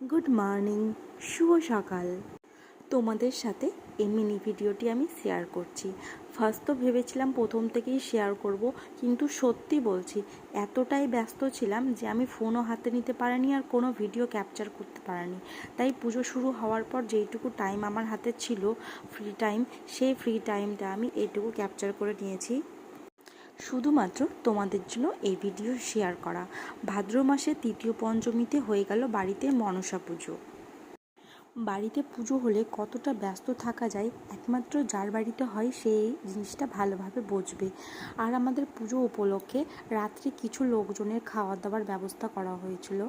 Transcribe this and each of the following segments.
Good morning, শুভ সকাল। তোমাদের সাথে এই মিনি ভিডিওটি আমি শেয়ার করছি। ফার্স্ট তো ভেবেছিলাম প্রথম থেকেই শেয়ার করব, কিন্তু সত্যি বলছি, এতটাই ব্যস্ত ছিলাম যে আমি ফোনও হাতে নিতে পারিনি আর কোনো ভিডিও ক্যাপচার করতে পারিনি। তাই পুজো শুরু হওয়ার পর যেইটুকু টাইম আমার হাতে ছিল ফ্রি টাইম সেই ফ্রি টাইমটা আমি এইটুকু ক্যাপচার করে নিয়েছি। শুধুমাত্র তোমাদের জন্য এই ভিডিও শেয়ার করা। ভাদ্র মাসে তৃতীয় পঞ্চমীতে হয়ে গেল বাড়িতে মনসা পুজো। বাড়িতে পুজো হলে কতটা ব্যস্ত থাকা যায়, একমাত্র যার বাড়িতে হয় সেই জিনিসটা ভালোভাবে বুঝবে। আর আমাদের পুজো উপলক্ষে রাত্রে কিছু লোকজনের খাওয়া দাওয়ার ব্যবস্থা করা হয়েছিল।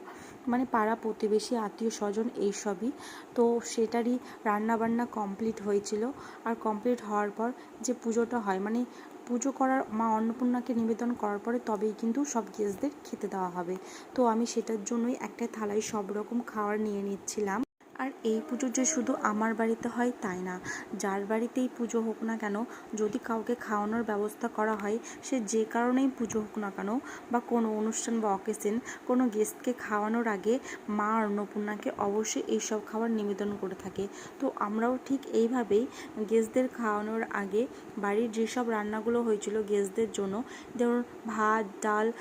মানে পাড়া প্রতিবেশী, আত্মীয় স্বজন এইসবই। তো সেটারই রান্নাবান্না কমপ্লিট হয়েছিল। আর কমপ্লিট হওয়ার পর যে পুজোটা হয় মানে পুজো করার মা অন্নপূর্ণাকে নিবেদন করার পরে তবেই কিন্তু সব গেস্টদের খেতে দেওয়া হবে। তো আমি সেটার জন্যই একটা থালায় সব রকম খাবার নিয়ে নিচ্ছিলাম। আর এই পুজো যে শুধু আমার বাড়িতে হয় তাই না? যার বাড়িতেই পুজো হোক না কেন, যদি কাউকে খাওয়ানোর ব্যবস্থা করা হয়, সে যে কারণেই পুজো হোক না কেন, বা কোনো অনুষ্ঠান বা অকেশন কোনো গেস্টকে খাওয়ানোর আগে মা অন্নপূর্ণাকে অবশ্যই এইসব খাবার নিবেদন করে থাকে। তো আমরাও ঠিক এইভাবেই গেস্টদের খাওয়ানোর আগে বাড়ির যেসব রান্নাগুলো হয়েছিল গেস্টদের জন্য, যেমন ভাত, ডাল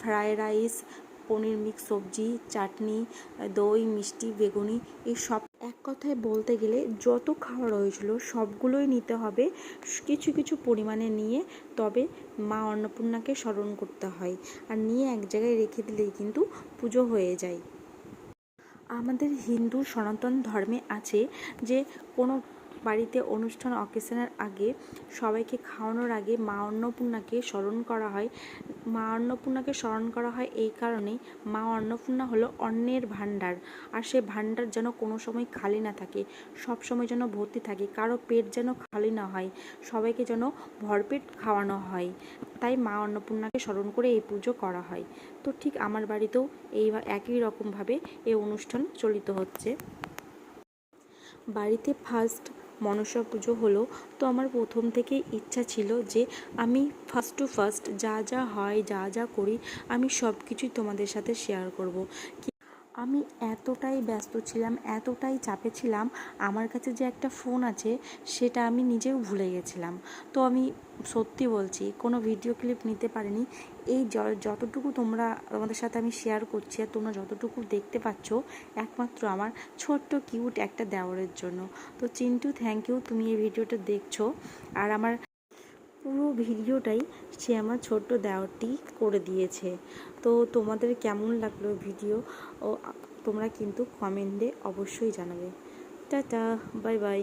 ফ্রায়েড রাইস পনির মিক্স সবজি, চাটনি, দই, মিষ্টি, বেগুনি এই সব এক কথায় বলতে গেলে যত খাবার হয়েছিল সবগুলোই নিতে হবে কিছু কিছু পরিমাণে নিয়ে তবে মা অন্নপূর্ণাকে স্মরণ করতে হয় আর নিয়ে এক জায়গায় রেখে দিলেই কিন্তু পুজো হয়ে যায়। আমাদের হিন্দু সনাতন ধর্মে আছে যে কোনো বাড়িতে অনুষ্ঠান অকেশনের আগে সবাইকে খাওয়ানোর আগে মা অন্নপূর্ণাকে স্মরণ করা হয়। মা অন্নপূর্ণাকে স্মরণ করা হয় এই কারণেই মা অন্নপূর্ণা হলো অন্নের ভাণ্ডার। আর সে ভাণ্ডার যেন কোনো সময় খালি না থাকে, সব সময় যেন ভর্তি থাকে, কারও পেট যেন খালি না হয়, সবাইকে যেন ভরপেট খাওয়ানো হয়। তাই মা অন্নপূর্ণাকে স্মরণ করে এই পুজো করা হয়। তো ঠিক আমার বাড়িতেও এই একই রকমভাবে এই অনুষ্ঠান চলিত হচ্ছে। বাড়িতে ফার্স্ট মনসা পুজো হলো। তো আমার প্রথম থেকে ইচ্ছা ছিল যে আমি ফার্স্ট টু ফার্স্ট যা যা হয়, যা যা করি, আমি সব কিছুই তোমাদের সাথে শেয়ার করব। আমি এতটাই ব্যস্ত ছিলাম, এতটাই চাপে ছিলাম, আমার কাছে যে একটা ফোন আছে, সেটা আমি নিজেও ভুলে গেছিলাম। তো আমি সত্যি বলছি, কোনো ভিডিও ক্লিপ নিতে পারিনি। এই যতটুকু তোমরা তোমাদের সাথে আমি শেয়ার করছি আর তোমরা যতটুকু দেখতে পাচ্ছ, একমাত্র আমার ছোট্ট কিউট একটা দেওয়ারের জন্য। তো চিন্টু থ্যাংক ইউ তুমি এই ভিডিওটা দেখছ। আর আমার পুরো ভিডিওটাই সে আমার ছোট্ট দেওয়ারটি করে দিয়েছে। তো তোমাদের কেমন লাগল ভিডিও? ও, তোমরা কিন্তু কমেন্টে অবশ্যই জানাবে। Tata, bye bye.